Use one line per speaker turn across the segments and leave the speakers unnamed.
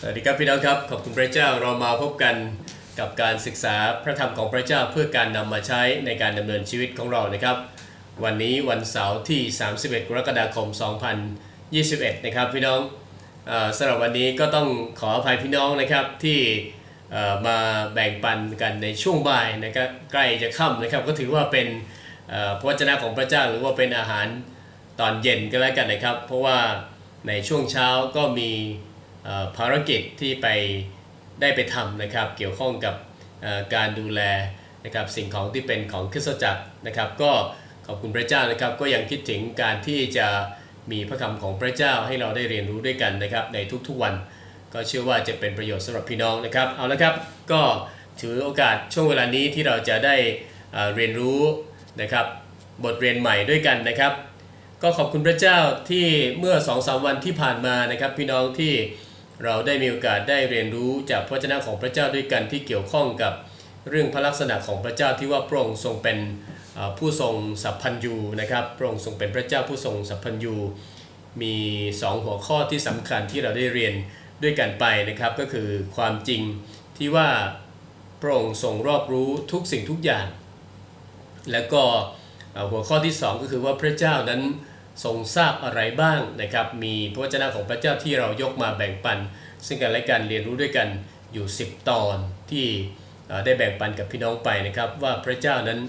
สวัสดีครับพี่น้องครับ ขอบคุณพระเจ้าเรามาพบกันกับการศึกษาพระธรรมของพระเจ้าเพื่อการนำมาใช้ในการดำเนินชีวิตของเรานะครับ วันนี้วันเสาร์ที่ 31 กรกฎาคม 2021 นะครับพี่น้องสำหรับวันนี้ก็ต้องขออภัยพี่น้องนะครับที่มาแบ่งปันกันในช่วงบ่ายนะครับใกล้จะค่ำนะครับ ก็ถือว่าเป็นพระวจนะของพระเจ้าหรือว่าเป็นอาหารตอนเย็นก็แล้วกันนะครับ เพราะว่าในช่วงเช้าก็มี ภารกิจที่ไปได้ไปทำนะครับ เกี่ยวข้องกับการดูแลนะครับสิ่งของที่เป็นของคริสตจักรนะครับ ก็ขอบคุณพระเจ้านะครับ ก็ยังคิดถึงการที่จะมีพระคำของพระเจ้าให้เราได้เรียนรู้ด้วยกันนะครับ ในทุกๆวัน ก็เชื่อว่าจะเป็นประโยชน์สำหรับพี่น้องนะครับเอาละครับก็ถือโอกาสช่วงเวลานี้ที่เราจะได้เรียนรู้นะครับบทเรียนใหม่ด้วยกันนะครับ ก็ขอบคุณพระเจ้าที่เมื่อ2อสาวันที่ผ่านมานะครับ พี่น้องที่ เราได้มีโอกาสได้เรียนรู้จากพระวจนะของพระเจ้าด้วยกันที่เกี่ยวข้องกับเรื่องพระลักษณะของพระเจ้าที่ว่าพระองค์ทรงเป็นผู้ทรงสัพพัญญูนะครับพระองค์ทรงเป็นพระเจ้าผู้ทรงสัพพัญญูมี 2 หัวข้อที่สำคัญที่เราได้เรียนด้วยกันไปนะครับ ก็คือความจริงที่ว่าพระองค์ทรงรอบรู้ทุกสิ่งทุกอย่าง แล้วก็หัวข้อที่ 2 ก็คือว่าพระเจ้านั้น ทรงทราบอะไรบ้างนะครับ มีพระวจนะของพระเจ้าที่เรายกมาแบ่งปัน ซึ่งกันและกันเรียนรู้ด้วยกันอยู่ 10 ตอนที่ได้แบ่งปันกับพี่น้องไปนะครับ ว่าพระเจ้านั้น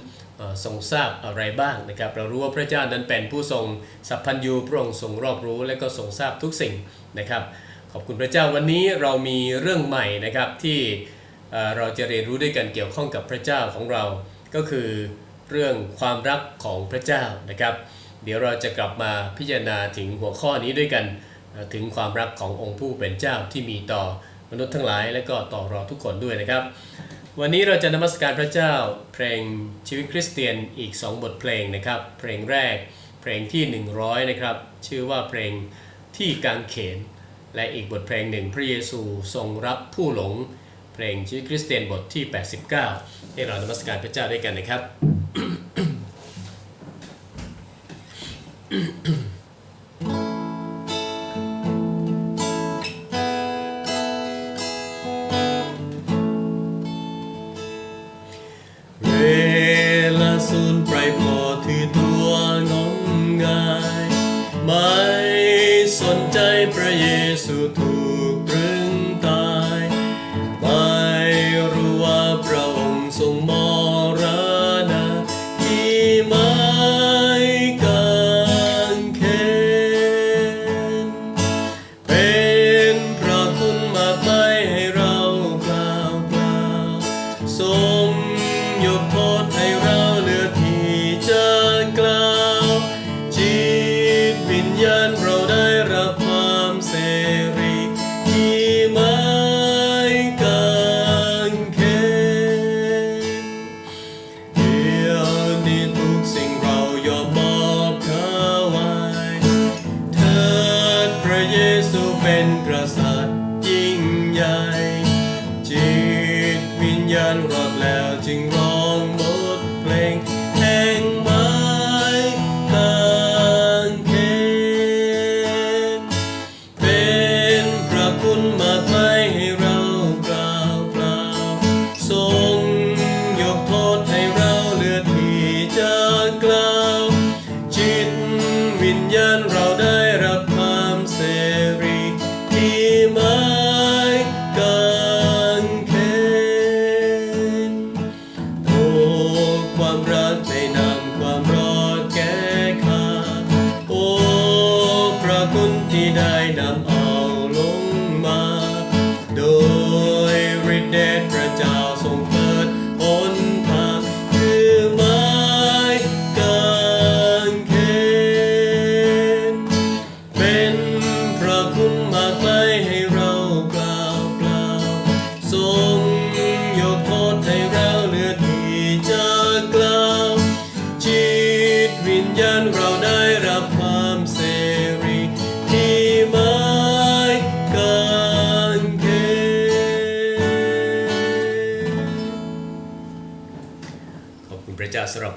ทรงทราบอะไรบ้างนะครับ เรารู้ว่าพระเจ้านั้นเป็นผู้ทรงสัพพัญญูพระองค์ทรงรอบรู้และก็ทรงทราบทุกสิ่งนะครับ ขอบคุณพระเจ้าวันนี้เรามีเรื่องใหม่นะครับที่เราจะเรียนรู้ด้วยกันเกี่ยวข้องกับพระเจ้าของเรา ก็คือเรื่องความรักของพระเจ้านะครับ เดี๋ยวเราจะกลับมาพิจารณาถึงหัวข้อนี้ด้วยกันถึงความรักขององค์ผู้เป็นเจ้าที่มีต่อมนุษย์ทั้งหลาย และก็ต่อเราทุกคนด้วยนะครับ วันนี้เราจะนมัสการพระเจ้าเพลงชีวิตคริสเตียนอีก 2 บทเพลงนะครับ เพลงแรกเพลงที่ 100 นะครับ ชื่อว่าเพลงที่กางเขน และอีกบทเพลงหนึ่งพระเยซูทรงรับผู้หลง เพลงชีวิตคริสเตียนบทที่ 89 ให้เรานมัสการพระเจ้าด้วยกันนะครับ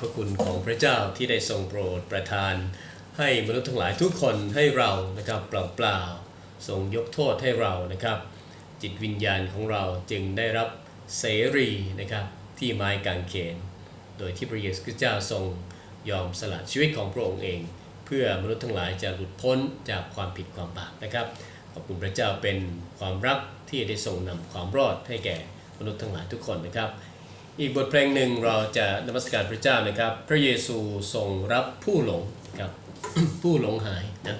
พระคุณของพระเจ้าที่ได้ทรงโปรดประทาน ให้มนุษย์ทั้งหลายทุกคนให้เรานะครับเปล่าๆทรงยกโทษให้เรานะครับ จิตวิญญาณของเราจึงได้รับเสรีนะครับที่ไม้กางเขน โดยที่พระเยซูคริสต์เจ้าทรงยอมสละชีวิตของพระองค์เอง เพื่อมนุษย์ทั้งหลายจะหลุดพ้นจากความผิดความบาปนะครับ ขอบคุณพระเจ้าเป็นความรักที่ได้ทรงนำความรอดให้แก่มนุษย์ทั้งหลายทุกคนนะครับ อีกบทเพลงหนึ่งเราจะนมัสการพระเจ้านะครับ พระเยซูทรงรับผู้หลงครับ ผู้หลงหายนะ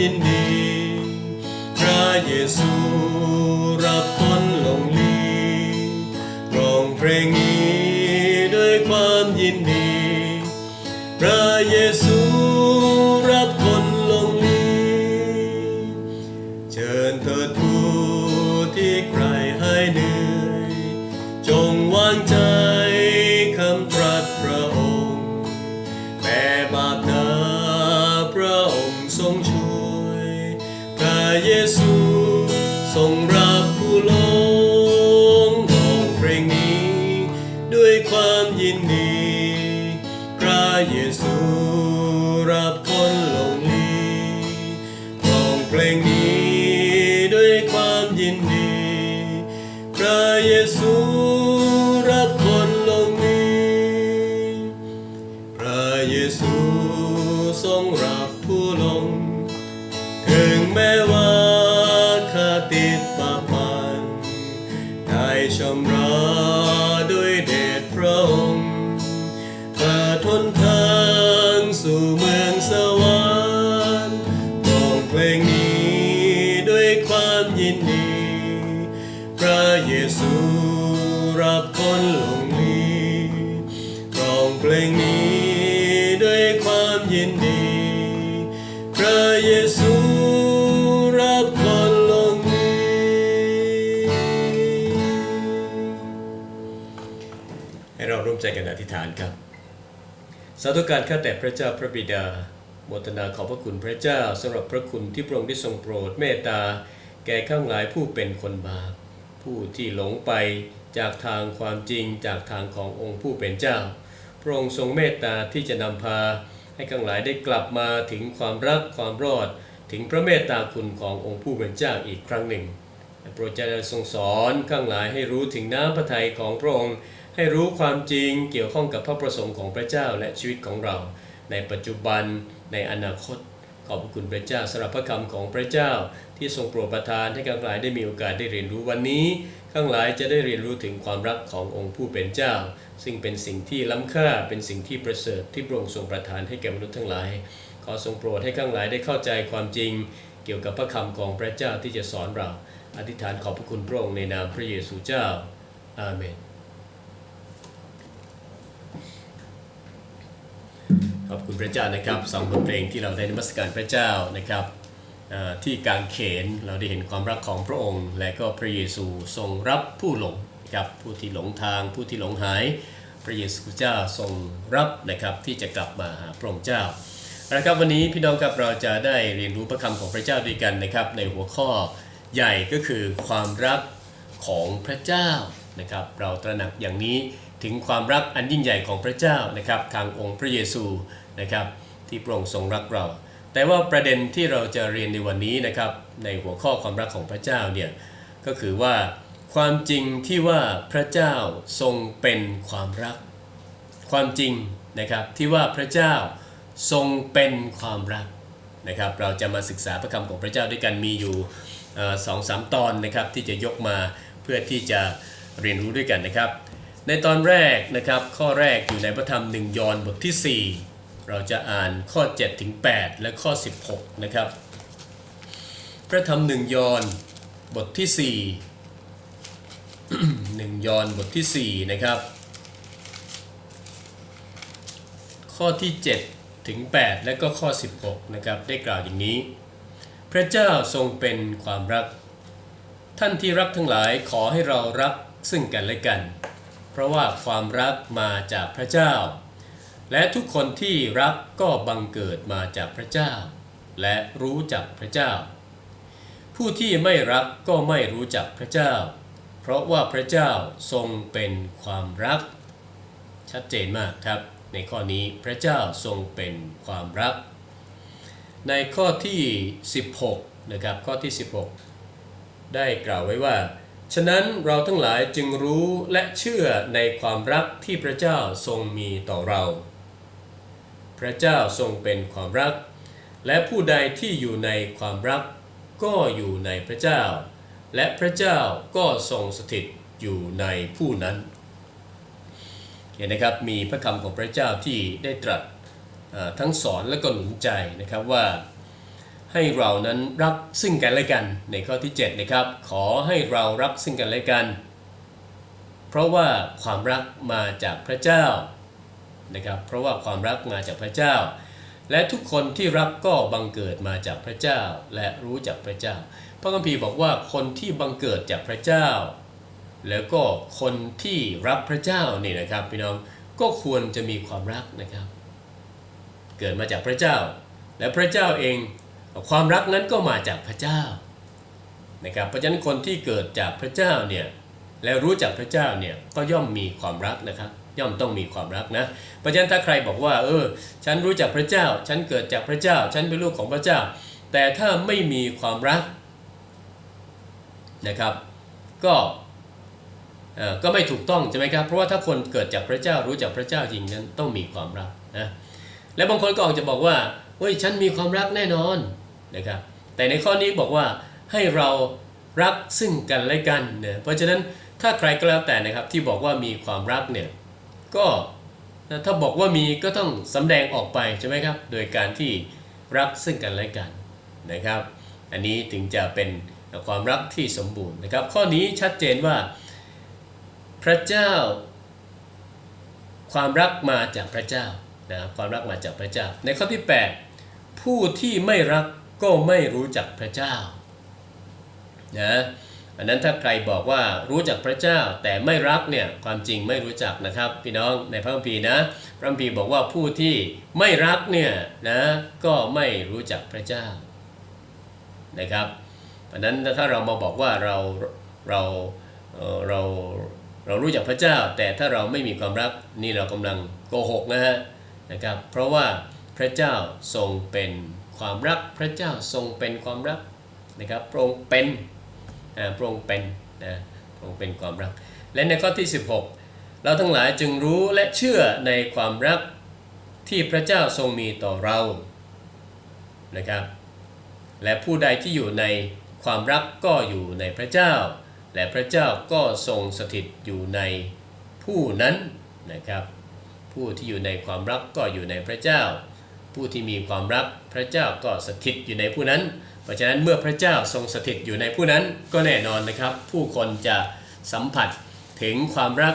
ยินดี พระเยซู พร ให้เราร่วมใจกันอธิษฐานครับ สาธุการข้าแต่พระเจ้าพระบิดาโมทนาขอบพระคุณพระเจ้าสำหรับพระคุณที่พระองค์ได้ทรงโปรดเมตตา แก่ข้างหลายผู้เป็นคนบาปผู้ที่หลงไปจากทางความจริงจากทางขององค์ผู้เป็นเจ้า พระองค์ทรงเมตตาที่จะนำพา ให้ทั้งหลายได้กลับมาถึงความรักความรอด ถึงพระเมตตาคุณขององค์ผู้เป็นเจ้าอีกครั้งหนึ่งโปรดจะทรงสอนข้างหลายให้รู้ถึงน้ำพระทัยของพระองค์ ให้รู้ความจริงเกี่ยวข้องกับพระประสงค์ของพระเจ้าและชีวิตของเรา ในปัจจุบันในอนาคต ขอบพระคุณพระเจ้าสำหรับพระคำของพระเจ้าที่ทรงโปรดประทานให้ข้างหลายได้มีโอกาสได้เรียนรู้วันนี้ ข้างหลายจะได้เรียนรู้ถึงความรักขององค์ผู้เป็นเจ้า ซึ่งเป็นสิ่งที่ล้ำค่าเป็นสิ่งที่ประเสริฐที่พระองค์ทรงประทานให้แก่มนุษย์ทั้งหลาย ขอทรงโปรดให้ข้างหลายได้เข้าใจความจริง เกี่ยวกับพระคำของพระเจ้าที่จะสอนเรา อธิษฐานขอบพระคุณพระองค์ในนามพระเยซูเจ้าอาเมน ขอบคุณพระเจ้านะครับสองบทเพลงที่เราได้นมัสการพระเจ้านะครับที่กางเขนเราได้เห็นความรักของพระองค์ และก็พระเยซูทรงรับผู้หลงนะครับผู้ที่หลงทางผู้ที่หลงหาย พระเยซูเจ้าทรงรับนะครับที่จะกลับมาหาพระองค์เจ้านะครับวันนี้พี่น้องครับเราจะได้เรียนรู้พระคำของพระเจ้าด้วยกันนะครับ ในหัวข้อใหญ่ก็คือความรักของพระเจ้านะครับ เราตระหนักอย่างนี้ ถึงความรักอันยิ่งใหญ่ของพระเจ้านะครับทางองค์พระเยซูนะครับที่พระองค์ทรงรักเรา แต่ว่าประเด็นที่เราจะเรียนในวันนี้นะครับในหัวข้อความรักของพระเจ้าเนี่ยก็คือว่าความจริงที่ว่าพระเจ้าทรงเป็นความรัก ความจริงนะครับที่ว่าพระเจ้าทรงเป็นความรักนะครับเราจะมาศึกษาพระคำของพระเจ้าด้วยกันมีอยู่สองสามตอนนะครับที่จะยกมาเพื่อที่จะเรียนรู้ด้วยกันนะครับ ในตอนแรกนะครับข้อแรกอยู่ในพระธรรมหนึ่งยอห์นบทที่ 4 เราจะอ่านข้อ7ถึง8และข้อ 16 นะครับ พระธรรมหนึ่งยอห์นบทที่4หนึ่งยอห์นบทที่ 4 นะครับ ข้อที่7ถึง8และก็ข้อ 16 นะครับ ได้กล่าวอย่างนี้ พระเจ้าทรงเป็นความรัก ท่านที่รักทั้งหลายขอให้เรารักซึ่งกันและกัน เพราะว่าความรักมาจากพระเจ้า และทุกคนที่รักก็บังเกิดมาจากพระเจ้า และรู้จักพระเจ้า ผู้ที่ไม่รักก็ไม่รู้จักพระเจ้า เพราะว่าพระเจ้าทรงเป็นความรัก ชัดเจนมากครับ ในข้อนี้พระเจ้าทรงเป็นความรัก ในข้อที่ 16นะครับข้อที่ 16 ได้กล่าวไว้ว่า ฉะนั้นเราทั้งหลายจึงรู้และเชื่อในความรักที่พระเจ้าทรงมีต่อเรา พระเจ้าทรงเป็นความรัก และผู้ใดที่อยู่ในความรัก ก็อยู่ในพระเจ้า และพระเจ้าก็ทรงสถิตอยู่ในผู้นั้นเห็นนะครับมีพระคำของพระเจ้าที่ได้ตรัสทั้งสอนและก็หนุนใจนะครับว่า ให้เรานั้นรักซึ่งกันและกันในข้อที่ 7 นะครับ ขอให้เรารักซึ่งกันและกัน เพราะว่าความรักมาจากพระเจ้านะครับ เพราะว่าความรักมาจากพระเจ้า และทุกคนที่รักก็บังเกิดมาจากพระเจ้าและรู้จักพระเจ้า พระคัมภีร์บอกว่าคนที่บังเกิดจากพระเจ้า แล้วก็คนที่รักพระเจ้านี่นะครับพี่น้องก็ควรจะมีความรักนะครับ เกิดมาจากพระเจ้า และพระเจ้าเอง ความรักนั้นก็มาจากพระเจ้านะครับเพราะฉะนั้นคนที่เกิดจากพระเจ้าเนี่ยแล้วรู้จักพระเจ้าเนี่ยก็ย่อมมีความรักนะครับย่อมต้องมีความรักนะเพราะฉะนั้นถ้าใครบอกว่า เออ ฉันรู้จักพระเจ้า ฉันเกิดจากพระเจ้า ฉันเป็นลูกของพระเจ้า แต่ถ้าไม่มีความรักนะครับ ก็ก็ไม่ถูกต้องใช่ไหมครับ เพราะว่าถ้าคนเกิดจากพระเจ้ารู้จักพระเจ้าจริงนั้นต้องมีความรักนะและบางคนก็ออกจะบอกว่าเฮ้ยฉันมีความรักแน่นอน นะครับ แต่ในข้อนี้บอกว่าให้เรารักซึ่งกันและกันเนี่ยเพราะฉะนั้นถ้าใครก็แล้วแต่นะครับที่บอกว่ามีความรักเนี่ยก็ถ้าบอกว่ามีก็ต้องสำแดงออกไปใช่ไหมครับ โดยการที่รักซึ่งกันและกันนะครับ อันนี้ถึงจะเป็นความรักที่สมบูรณ์นะครับ ข้อนี้ชัดเจนว่า พระเจ้า ความรักมาจากพระเจ้านะครับความรักมาจากพระเจ้า ในข้อที่ 8 ผู้ที่ไม่รัก ก็ไม่รู้จักพระเจ้านะอันนั้นถ้าใครบอกว่ารู้จักพระเจ้าแต่ไม่รักเนี่ยความจริงไม่รู้จักนะครับพี่น้องในพระคัมภีร์นะพระคัมภีร์บอกว่าผู้ที่ไม่รักเนี่ยนะก็ไม่รู้จักพระเจ้านะครับเพราะนั้นถ้าเรามาบอกว่าเราเราเอ่อเราเรารู้จักพระเจ้า แต่ถ้าเราไม่มีความรักนี่เรากำลังโกหกนะฮะนะครับเพราะว่าพระเจ้าทรงเป็น ความรักพระเจ้าทรงเป็นความรักนะครับพระองค์เป็นอ่าพระองค์เป็นนะพระองค์เป็นความรัก และในข้อที่ 16 เราทั้งหลายจึงรู้และเชื่อในความรักที่พระเจ้าทรงมีต่อเรานะครับ และผู้ใดที่อยู่ในความรักก็อยู่ในพระเจ้า และพระเจ้าก็ทรงสถิตอยู่ในผู้นั้นนะครับ ผู้ที่อยู่ในความรักก็อยู่ในพระเจ้า ผู้ที่มีความรักพระเจ้าก็สถิตอยู่ในผู้นั้น เพราะฉะนั้นเมื่อพระเจ้าทรงสถิตอยู่ในผู้นั้นก็แน่นอนนะครับ ผู้คนจะสัมผัสถึงความรัก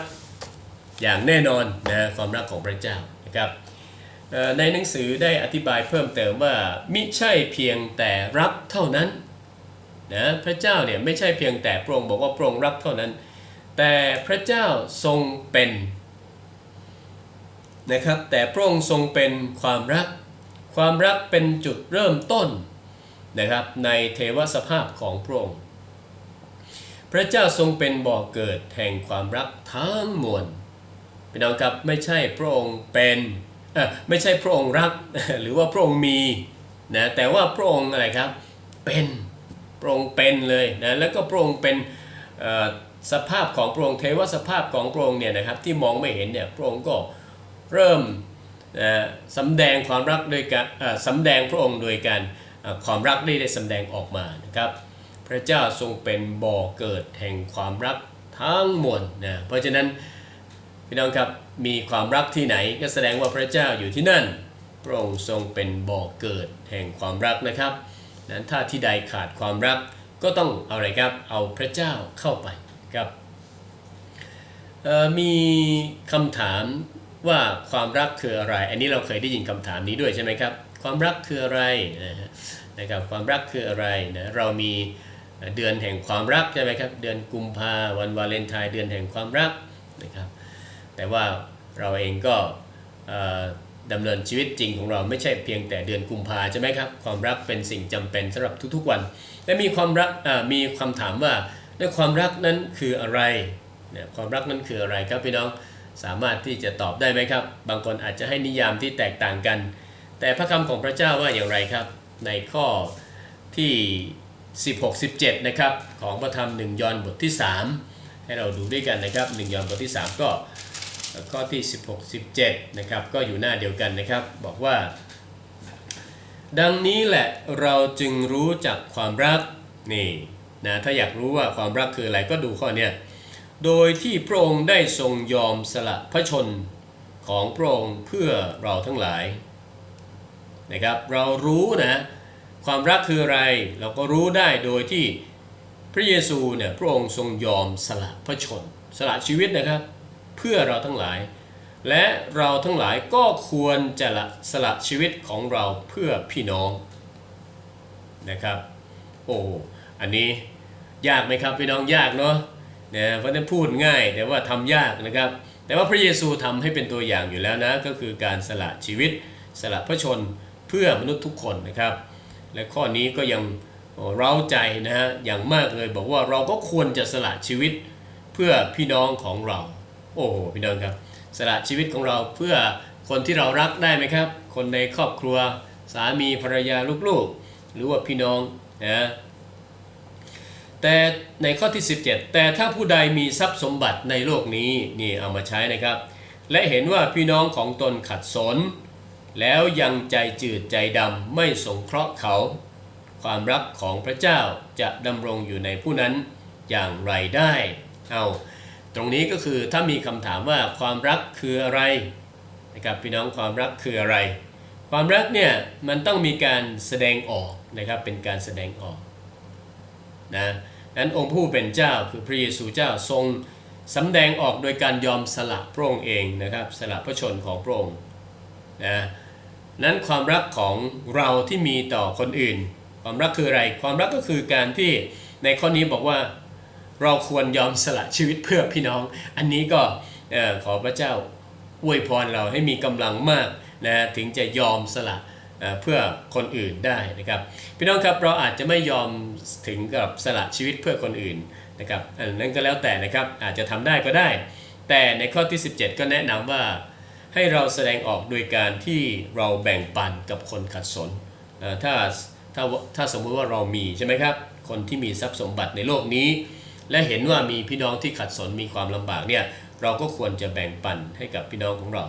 อย่างแน่นอนนะความรักของพระเจ้านะครับในหนังสือได้อธิบายเพิ่มเติมว่ามิใช่เพียงแต่รับเท่านั้นนะพระเจ้าเนี่ยไม่ใช่เพียงแต่พระองค์บอกว่าพระองค์รักเท่านั้น แต่พระเจ้าทรงเป็นนะครับแต่พระองค์ทรงเป็นความรัก ความรักเป็นจุดเริ่มต้นนะครับในเทวสภาพของพระองค์ พระเจ้าทรงเป็นบ่อเกิดแห่งความรักทั้งมวลพี่น้องครับไม่ใช่พระองค์เป็นไม่ใช่พระองค์รักหรือว่าพระองค์มีนะแต่ว่าพระองค์อะไรครับเป็นพระองค์เป็นเลยนะแล้วก็พระองค์เป็นสภาพของพระองค์เทวสภาพของพระองค์เนี่ยนะครับที่มองไม่เห็นเนี่ยพระองค์ก็เริ่ม สำแดงความรักโดยการสำแดงพระองค์โดยการความรักได้ได้สำแดงออกมานะครับ พระเจ้าทรงเป็นบ่อเกิดแห่งความรักทั้งมวลนะเพราะฉะนั้นพี่น้องครับมีความรักที่ไหนก็แสดงว่าพระเจ้าอยู่ที่นั่น พระองค์ทรงเป็นบ่อเกิดแห่งความรักนะครับนั้นถ้าที่ใดขาดความรักก็ต้องเอาอะไรครับเอาพระเจ้าเข้าไปครับมีคำถาม ว่าความรักคืออะไร อันนี้เราเคยได้ยินคำถามนี้ด้วยใช่ไหมครับ ความรักคืออะไรนะครับความรักคืออะไรนะเรามีเดือนแห่งความรักใช่ไหมครับ เดือนกุมภาวันวาเลนไทน์เดือนแห่งความรักนะครับ แต่ว่าเราเองก็เอ่อดำเนินชีวิตจริงของเราไม่ใช่เพียงแต่เดือนกุมภาใช่ไหมครับ ความรักเป็นสิ่งจำเป็นสำหรับทุกๆวัน และมีความรักมีคำถามว่าแล้วความรักนั้นคืออะไรความรักนั้นคืออะไรครับพี่น้อง สามารถที่จะตอบได้ไหมครับ บางคนอาจจะให้นิยามที่แตกต่างกัน แต่พระคำของพระเจ้าว่าอย่างไรครับ ในข้อที่ 16 17 นะครับ ของพระธรรม1ยอห์นบทที่ 3 ให้เราดูด้วยกันนะครับ1ยอห์นบทที่ 3 ก็ข้อที่ 16 17 นะครับ ก็อยู่หน้าเดียวกันนะครับ บอกว่า ดังนี้แหละเราจึงรู้จักความรักนี่นะถ้าอยากรู้ว่าความรักคืออะไรก็ดูข้อเนี้ย โดยที่พระองค์ได้ทรงยอมสละพระชนของพระองค์เพื่อเราทั้งหลายนะครับเรารู้นะความรักคืออะไรเราก็รู้ได้โดยที่พระเยซูเนี่ยพระองค์ทรงยอมสละพระชน สละชีวิตนะครับ เพื่อเราทั้งหลาย และเราทั้งหลายก็ควรจะละสละชีวิตของเราเพื่อพี่น้องนะครับ โอ้อันนี้ยากไหมครับพี่น้องยากเนาะ นะเพราะนั้นพูดง่ายแต่ว่าทำยากนะครับ แต่ว่าพระเยซูทำให้เป็นตัวอย่างอยู่แล้วนะก็คือการสละชีวิตสละพระชนเพื่อมนุษย์ทุกคนนะครับ และข้อนี้ก็ยังเร้าใจนะฮะอย่างมากเลยบอกว่าเราก็ควรจะสละชีวิตเพื่อพี่น้องของเรา โอ้โหพี่น้องครับ สละชีวิตของเราเพื่อคนที่เรารักได้ไหมครับ คนในครอบครัวสามีภรรยาลูกๆ หรือว่าพี่น้องนะ แต่ในข้อที่ 17 แต่ถ้าผู้ใดมีทรัพย์สมบัติในโลกนี้นี่เอามาใช้นะครับ และเห็นว่าพี่น้องของตนขัดสน แล้วยังใจจืดใจดำไม่สงเคราะห์เขา ความรักของพระเจ้าจะดำรงอยู่ในผู้นั้นอย่างไรได้เอาตรงนี้ก็คือถ้ามีคำถามว่าความรักคืออะไรนะครับพี่น้องความรักคืออะไร ความรักเนี่ยมันต้องมีการแสดงออกนะครับเป็นการแสดงออกนะ นั้นองค์ผู้เป็นเจ้าคือพระเยซูเจ้าทรงสำแดงออกโดยการยอมสละพระองค์เองนะครับสละพระชนของพระองค์นะนั้นความรักของเราที่มีต่อคนอื่น ความรักคืออะไร ความรักก็คือการที่ในข้อนี้บอกว่าเราควรยอมสละชีวิตเพื่อพี่น้อง อันนี้ก็ขอพระเจ้าอวยพรเราให้มีกำลังมากนะถึงจะยอมสละ เพื่อคนอื่นได้นะครับ พี่น้องครับเราอาจจะไม่ยอมถึงกับสละชีวิตเพื่อคนอื่นนะครับอันนั้นก็แล้วแต่นะครับอาจจะทำได้ก็ได้ แต่ในข้อที่ 17 ก็แนะนำว่าให้เราแสดงออกโดยการที่เราแบ่งปันกับคนขัดสนถ้าถ้าถ้าสมมุติว่าเรามีใช่ไหมครับคนที่มีทรัพย์สมบัติในโลกนี้ และเห็นว่ามีพี่น้องที่ขัดสนมีความลำบากเนี่ยเราก็ควรจะแบ่งปันให้กับพี่น้องของเรา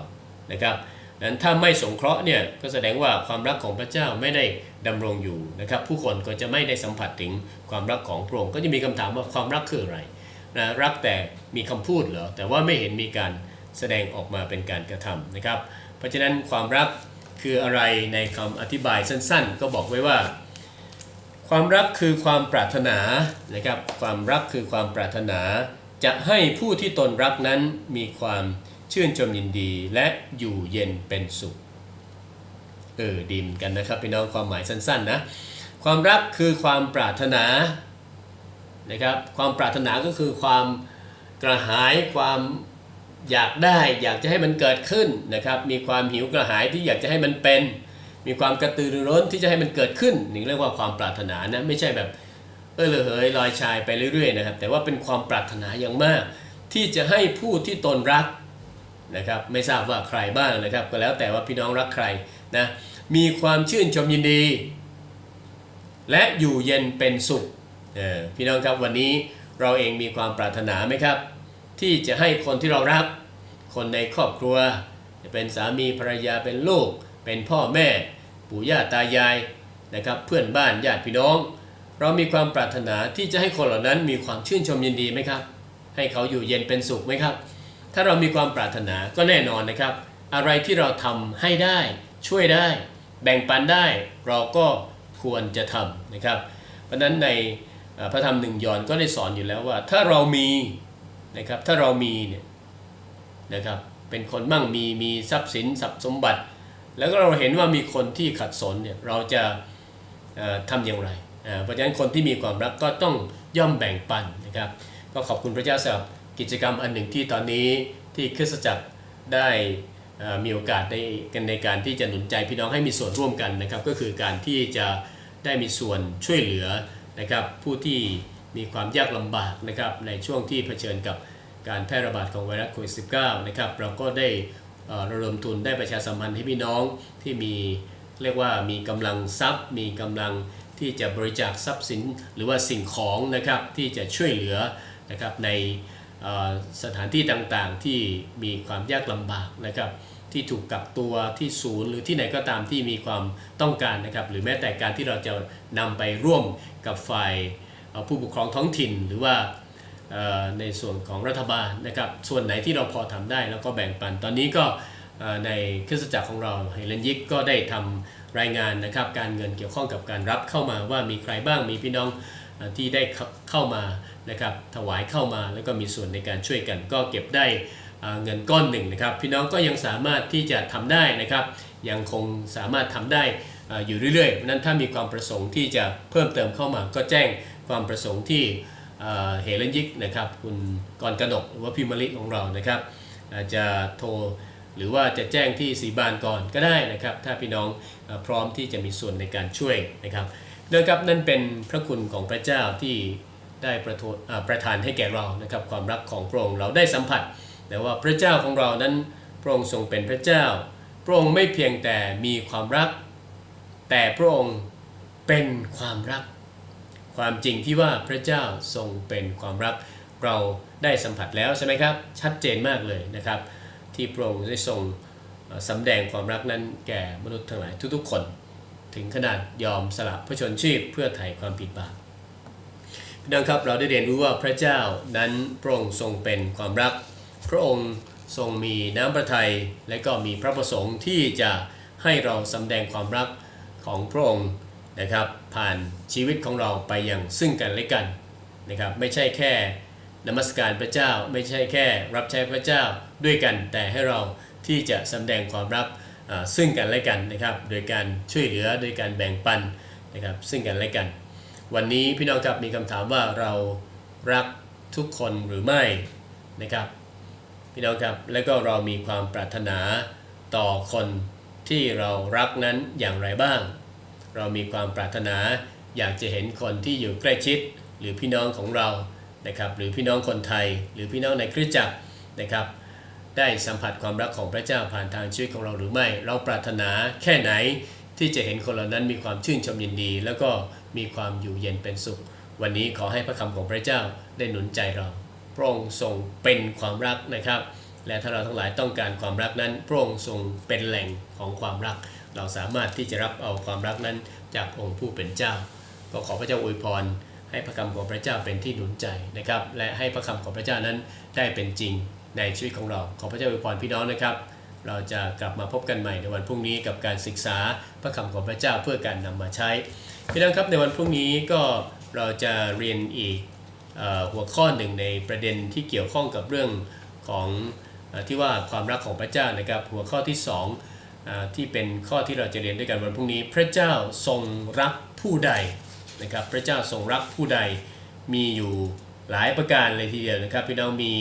นะครับ นั้นถ้าไม่สงเคราะห์เนี่ยก็แสดงว่าความรักของพระเจ้าไม่ได้ดำรงอยู่นะครับ ผู้คนก็จะไม่ได้สัมผัสถึงความรักของพระองค์ก็จะมีคำถามว่าความรักคืออะไรนะรักแต่มีคำพูดเหรอแต่ว่าไม่เห็นมีการแสดงออกมาเป็นการกระทำนะครับ เพราะฉะนั้นความรักคืออะไรในคำอธิบายสั้นๆ ก็บอกไว้ว่า ความรักคือความปรารถนานะครับความรักคือความปรารถนา จะให้ผู้ที่ตนรักนั้นมีความ ชื่นชมยินดีและอยู่เย็นเป็นสุข เออดีมกันนะครับพี่น้องความหมายสั้นๆนะ ความรักคือความปรารถนานะครับความปรารถนาก็คือความกระหายความอยากได้อยากจะให้มันเกิดขึ้นนะครับมีความหิวกระหายที่อยากจะให้มันเป็น มีความกระตือรือร้นที่จะให้มันเกิดขึ้นนี่เรียกว่าความปรารถนานะไม่ใช่แบบเออเลยเหยลอยชายไปเรื่อยๆนะครับแต่ว่าเป็นความปรารถนาอย่างมาก ที่จะให้ผู้ที่ตนรัก นะครับไม่ทราบว่าใครบ้างนะครับ ก็แล้วแต่ว่าพี่น้องรักใครนะมีความชื่นชมยินดี และอยู่เย็นเป็นสุขพี่น้องครับวันนี้เราเองมีความปรารถนาไหมครับ ที่จะให้คนที่เรารัก คนในครอบครัว จะเป็นสามีภรรยาเป็นลูก เป็นพ่อแม่ ปู่ย่าตายายนะครับเพื่อนบ้านญาติพี่น้อง เรามีความปรารถนาที่จะให้คนเหล่านั้นมีความชื่นชมยินดีไหมครับ ให้เขาอยู่เย็นเป็นสุขไหมครับ ถ้าเรามีความปรารถนาก็แน่นอนนะครับ อะไรที่เราทำให้ได้ ช่วยได้ แบ่งปันได้ เราก็ควรจะทำนะครับ เพราะฉะนั้นในพระธรรมหนึ่งยอนก็ได้สอนอยู่แล้วว่า ถ้าเรามีนะครับถ้าเรามีเนี่ยนะครับเป็นคนมั่งมีมีทรัพย์สินทรัพย์สมบัติ แล้วก็เราเห็นว่ามีคนที่ขัดสนเนี่ยเราจะเอ่อทำอย่างไร เพราะฉะนั้นคนที่มีความรักก็ต้องย่อมแบ่งปันนะครับ ก็ขอบคุณพระเจ้าสำหรับ กิจกรรมอันหนึ่งที่ตอนนี้ที่คริสตจักรได้มีโอกาสในกันในการที่จะหนุนใจพี่น้องให้มีส่วนร่วมกันนะครับ ก็คือการที่จะได้มีส่วนช่วยเหลือนะครับ ผู้ที่มีความยากลำบากนะครับในช่วงที่เผชิญกับการแพร่ระบาดของไวรัสโควิด -19 นะครับเราก็ได้ระดมทุนได้ประชาสัมพันธ์ให้พี่น้องที่มีเรียกว่ามีกำลังทรัพย์ มีกำลังที่จะบริจาคทรัพย์สินหรือว่าสิ่งของนะครับที่จะช่วยเหลือนะครับใน สถานที่ต่างๆที่มีความยากลำบากนะครับที่ถูกกักตัวที่ศูนย์หรือที่ไหนก็ตามที่มีความต้องการนะครับหรือแม้แต่การที่เราจะนำไปร่วมกับฝ่ายผู้ปกครองท้องถิ่นหรือว่าในส่วนของรัฐบาลนะครับส่วนไหนที่เราพอทำได้แล้วก็แบ่งปัน ตอนนี้ก็ในคริสตจักรของเราเฮเลนยิกก็ได้ทำรายงานนะครับการเงินเกี่ยวข้องกับการรับเข้ามาว่ามีใครบ้างมีพี่น้องที่ได้เข้ามา นะครับถวายเข้ามาแล้วก็มีส่วนในการช่วยกัน ก็เก็บได้เเงินก้อนหนึ่งนะครับ พี่น้องก็ยังสามารถที่จะทำได้นะครับ ยังคงสามารถทำได้เอ่อยู่เรื่อยๆนั้นถ้ามีความประสงค์ที่จะเพิ่มเติมเข้ามา ก็แจ้งความประสงค์ที่เฮเลนยิกนะครับคุณกรกนกหรือว่าพิมลิของเรานะครับจะโทรหรือว่าจะแจ้งที่สีบานก่อนก็ได้นะครับ ถ้าพี่น้องอพร้อมที่จะมีส่วนในการช่วยนะครับเนื่องครับนั่นเป็นพระคุณของพระเจ้าที่ ได้ประทานประทานให้แก่เรานะครับความรักของพระองค์เราได้สัมผัสแต่ว่าพระเจ้าของเรานั้นพระองค์ทรงเป็นพระเจ้า พระองค์ไม่เพียงแต่มีความรัก แต่พระองค์เป็นความรัก ความจริงที่ว่าพระเจ้าทรงเป็นความรัก เราได้สัมผัสแล้วใช่ไหมครับ ชัดเจนมากเลยนะครับ ที่พระองค์ได้ทรงสำแดงความรักนั้นแก่มนุษย์ทั้งหลายทุกๆคน ถึงขนาดยอมสละพระชนชีพเพื่อไถ่ความผิดบาป พี่น้องครับเราได้เรียนรู้ว่าพระเจ้านั้นพระองค์ทรงเป็นความรัก พระองค์ทรงมีน้ำพระทัยและก็มีพระประสงค์ที่จะให้เราสำแดงความรักของพระองค์นะครับ ผ่านชีวิตของเราไปอย่างซึ่งกันและกันนะครับ ไม่ใช่แค่นมัสการพระเจ้าไม่ใช่แค่รับใช้พระเจ้าด้วยกัน แต่ให้เราที่จะสำแดงความรักซึ่งกันและกันนะครับ โดยการช่วยเหลือโดยการแบ่งปันนะครับซึ่งกันและกัน วันนี้พี่น้องครับมีคำถามว่าเรารักทุกคนหรือไม่นะครับ พี่น้องครับแล้วก็เรามีความปรารถนาต่อคนที่เรารักนั้นอย่างไรบ้าง เรามีความปรารถนาอยากจะเห็นคนที่อยู่ใกล้ชิด หรือพี่น้องของเรานะครับ หรือพี่น้องคนไทย หรือพี่น้องในคริสตจักรนะครับ ได้สัมผัสความรักของพระเจ้าผ่านทางชีวิตของเราหรือไม่ เราปรารถนาแค่ไหนที่จะเห็นคนเหล่านั้นมีความชื่นชมยินดี แล้วก็ มีความอยู่เย็นเป็นสุข วันนี้ขอให้พระคำของพระเจ้าได้หนุนใจเราพระองค์ทรงเป็นความรักนะครับ และถ้าเราทั้งหลายต้องการความรักนั้นพระองค์ทรงเป็นแหล่งของความรัก เราสามารถที่จะรับเอาความรักนั้นจากองค์ผู้เป็นเจ้า ก็ขอพระเจ้าอวยพรให้พระคำของพระเจ้าเป็นที่หนุนใจนะครับ และให้พระคำของพระเจ้านั้นได้เป็นจริงในชีวิตของเรา ขอพระเจ้าอวยพรพี่น้องนะครับ เราจะกลับมาพบกันใหม่ในวันพรุ่งนี้กับการศึกษาพระคำของพระเจ้าเพื่อการนำมาใช้พี่น้องครับในวันพรุ่งนี้ก็เราจะเรียนอีกหัวข้อหนึ่งในประเด็นที่เกี่ยวข้องกับเรื่องของที่ว่าความรักของพระเจ้านะครับ หัวข้อที่สองที่เป็นข้อที่เราจะเรียนด้วยกันวันพรุ่งนี้ พระเจ้าทรงรักผู้ใดนะครับ พระเจ้าทรงรักผู้ใดมีอยู่หลายประการเลยทีเดียวนะครับ พี่น้องมี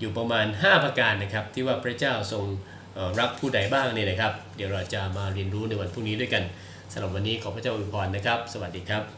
อยู่ประมาณ 5 ประการนะครับ ที่ว่าพระเจ้าทรงเอ่อ รักผู้ใดบ้างเนี่ยนะครับ เดี๋ยวเราจะมาเรียนรู้ในวันพรุ่งนี้ด้วยกันสำหรับวันนี้ขอพระเจ้าอวยพรนะครับ สวัสดีครับ